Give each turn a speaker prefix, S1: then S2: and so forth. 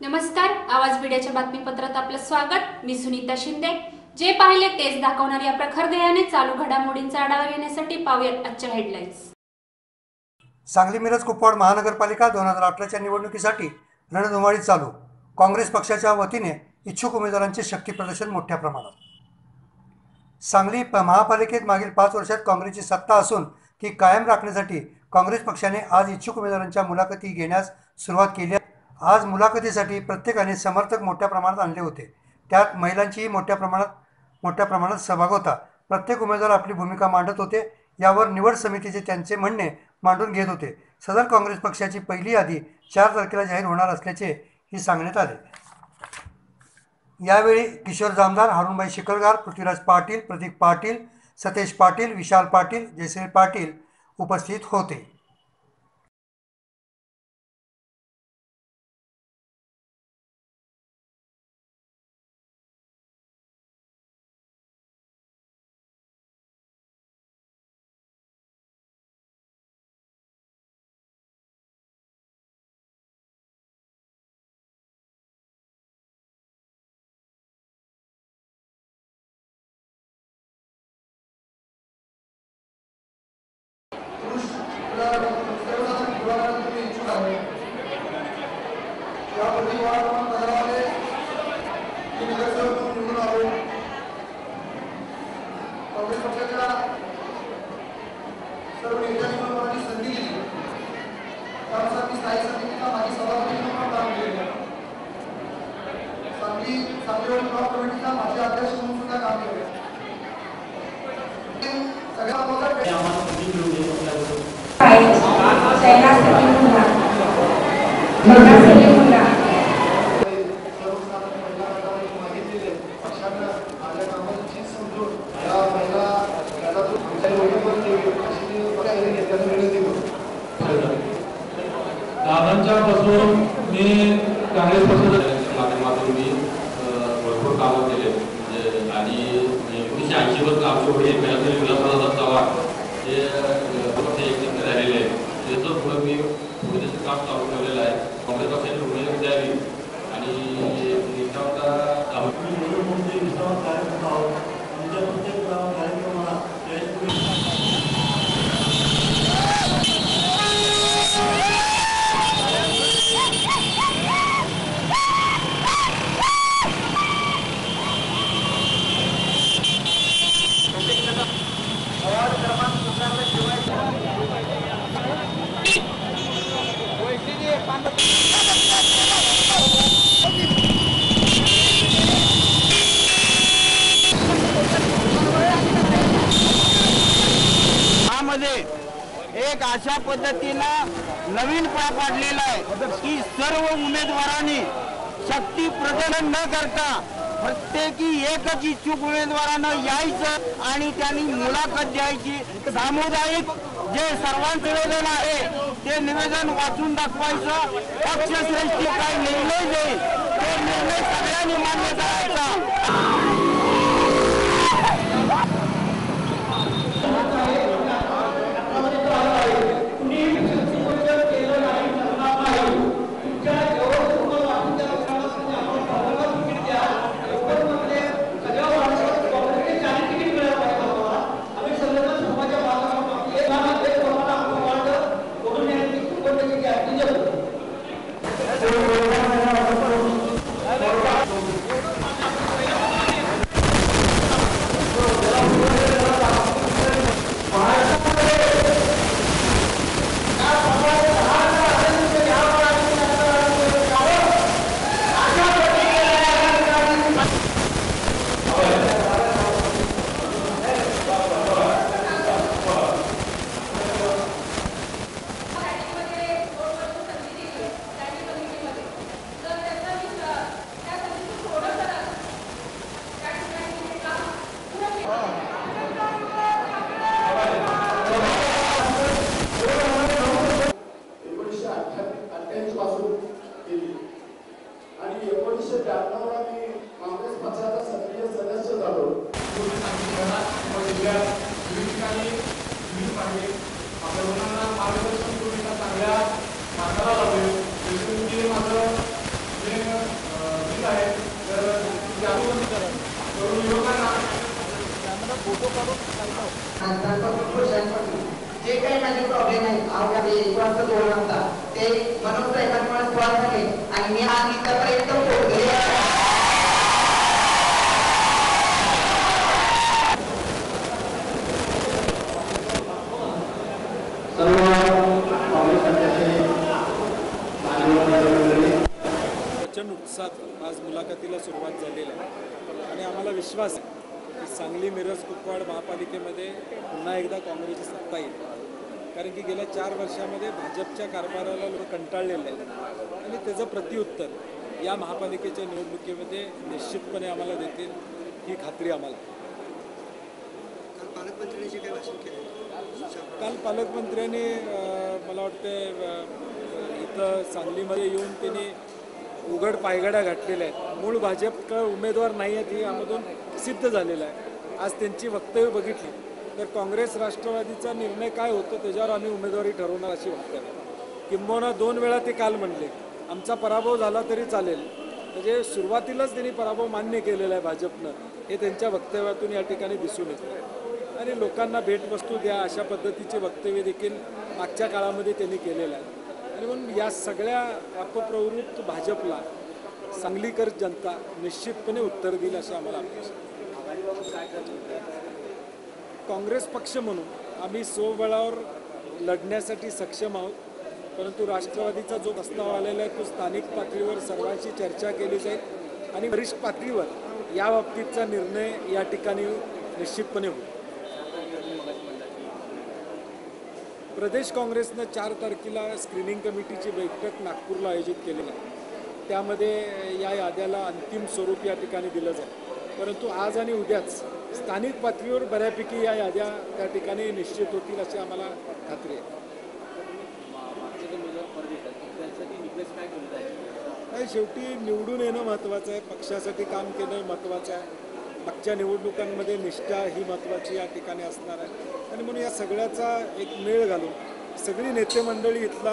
S1: नमस्कार आवाज मीडियाच्या बातमीपत्रात आपलं स्वागत. मी सुनीता शिंदे. जे पाहिले तेच दाखवणार या प्रखर ध्येयाने चालू घडामोडींचा आढावा घेण्यासाठी पाहूयात आजच्या हेडलाईन्स
S2: सांगली मिरज कुपवाड महानगरपालिका दोन हजार अठराच्या निवडणुकीसाठी रणधुमाळी चालू. काँग्रेस पक्षाच्या वतीने इच्छुक उमेदवारांचे शक्ती प्रदर्शन मोठ्या प्रमाणात. सांगली महापालिकेत मागील पाच वर्षात काँग्रेसची सत्ता असून ती कायम राखण्यासाठी काँग्रेस पक्षाने आज इच्छुक उमेदवारांच्या मुलाखती घेण्यास सुरुवात केली आज मुलाखतीसाठी प्रत्येकाने समर्थक मोठ्या प्रमाणात आणले होते. त्यात महिलांचीही मोठ्या प्रमाणात मोठ्या प्रमाणात सहभाग होता. प्रत्येक उमेदवार आपली भूमिका मांडत होते. यावर निवड समितीचे त्यांचे म्हणणे मांडून घेत होते. सदर काँग्रेस पक्षाची पहिली यादी चार तारखेला जाहीर होणार असल्याचे ही सांगण्यात आले. यावेळी किशोर जामदार हरुणबाई शिकलगार पृथ्वीराज पाटील प्रतीक पाटील सतेज पाटील विशाल पाटील जयश्री पाटील उपस्थित होते.
S3: काँग्रेस पक्षाच्या सर्व नेत्यांनी मला संधी दिली त्यानुसार मी स्थायी समितीचा माझी सभापती म्हणून पण काम केले सांगली सांगलीवर ब्लॉक माझे अध्यक्ष म्हणून सुद्धा काम केले सगळ्या
S4: दादांच्या पासून मी काँग्रेस पक्षाचा
S5: माध्यमातून मी भरपूर कामं केले. म्हणजे आणि एकोणीसशे ऐंशी पासून आमचे वडील मिळाले हे अ, पक्ष एकत्र झालेले आहे त्याचं पुढे मी पुढे त्याचं काम चालू ठेवलेलं आहे काँग्रेस पक्षाने उमेदवारी द्यावी आणि निष्ठावता दाखवून
S6: यामध्ये एक अशा पद्धतीनं नवीन पाय पाडलेला आहे की सर्व उमेदवारांनी शक्ती प्रदर्शन न करता प्रत्येकी एकच इच्छुक उमेदवारानं यायचं आणि त्यांनी मुलाखत द्यायची. सामुदायिक जे सर्वांचं निवेदन आहे ते निवेदन वाचून दाखवायचं. पक्षश्रेष्ठी काय निर्णय देईल ते निर्णय सगळ्यांनी मान्य करायचा
S3: एकोणीसशे अठ्ठ्याऐंशी पासून केली आणि एकोणीसशे ब्याण्णवला मी काँग्रेस पक्षाचा सक्रिय सदस्य झालो
S4: आपल्या मुलांना मार्गदर्शन करून एका चांगल्या मार्गाला लावले त्याच्यामध्ये माझं जे
S7: जे काही माझे प्रॉब्लेम आहेत आवडे धोरण होता. ते मनोज मनोप्रयत्नामुळे सॉल्व्ह झाले आणि मी आज इथपर्यंत पोहोचले.
S3: सर्व
S8: आज मुलाखतीला सुरुवात झालेली आहे आणि आम्हाला विश्वास आहे की सांगली मिरज कुपवाड महापालिकेमध्ये पुन्हा एकदा काँग्रेसची सत्ता येईल कारण की गेल्या चार वर्षामध्ये भाजपच्या कारभाराला लोक कंटाळलेले आहेत आणि त्याचं प्रत्युत्तर या महापालिकेच्या निवडणुकीमध्ये निश्चितपणे आम्हाला देतील ही खात्री आम्हाला. काल पालकमंत्र्यांनी मला वाटते इथं सांगलीमध्ये येऊन त्यांनी उघड पायगड्या घातलेल्या आहेत. मूळ भाजपकडे उमेदवार नाही आहेत हे यामधून सिद्ध झालेलं आहे. आज त्यांची वक्तव्य बघितली. तर काँग्रेस राष्ट्रवादीचा निर्णय काय होतो त्याच्यावर आम्ही उमेदवारी ठरवणार अशी वक्तव्य किंबहुना दोन वेळा ते काल म्हणले आमचा पराभव झाला तरी चालेल. म्हणजे सुरुवातीलाच त्यांनी पराभव मान्य केलेला आहे भाजपनं. हे त्यांच्या वक्तव्यातून या ठिकाणी दिसून येतं. आणि लोकांना भेटवस्तू द्या अशा पद्धतीचे वक्तव्य देखील मागच्या काळामध्ये त्यांनी केलेलं आहे. म्हणून या सगळ्या अपप्रवृत्त भाजपला सांगलीकर जनता निश्चितपणे उत्तर देईल असं आम्हाला अपेक्षा काँग्रेस पक्ष म्हणून आम्ही स्वबळावर लढण्यासाठी सक्षम आहोत परंतु राष्ट्रवादीचा जो प्रस्ताव आलेला आहे तो स्थानिक पातळीवर सर्वांशी चर्चा केली जाईल आणि वरिष्ठ पातळीवर या बाबतीतचा निर्णय या ठिकाणी निश्चितपणे होईल. प्रदेश काँग्रेसनं चार तारखेला स्क्रीनिंग कमिटीची बैठक नागपूरला आयोजित केलेली आहे. त्यामध्ये या याद्याला अंतिम स्वरूप या ठिकाणी दिलं जाईल. परंतु आज आणि उद्याच स्थानिक पातळीवर बऱ्यापैकी या याद्या त्या ठिकाणी निश्चित होतील अशी आम्हाला खात्री आहे. शेवटी निवडून येणं महत्त्वाचं आहे पक्षासाठी काम केणं महत्त्वाचं आहे. मागच्या निवडणुकांमध्ये निष्ठा ही महत्त्वाची या ठिकाणी असणार आहे. आणि म्हणून या सगळ्याचा एक मेळ घालून सगळी नेते मंडळी इथला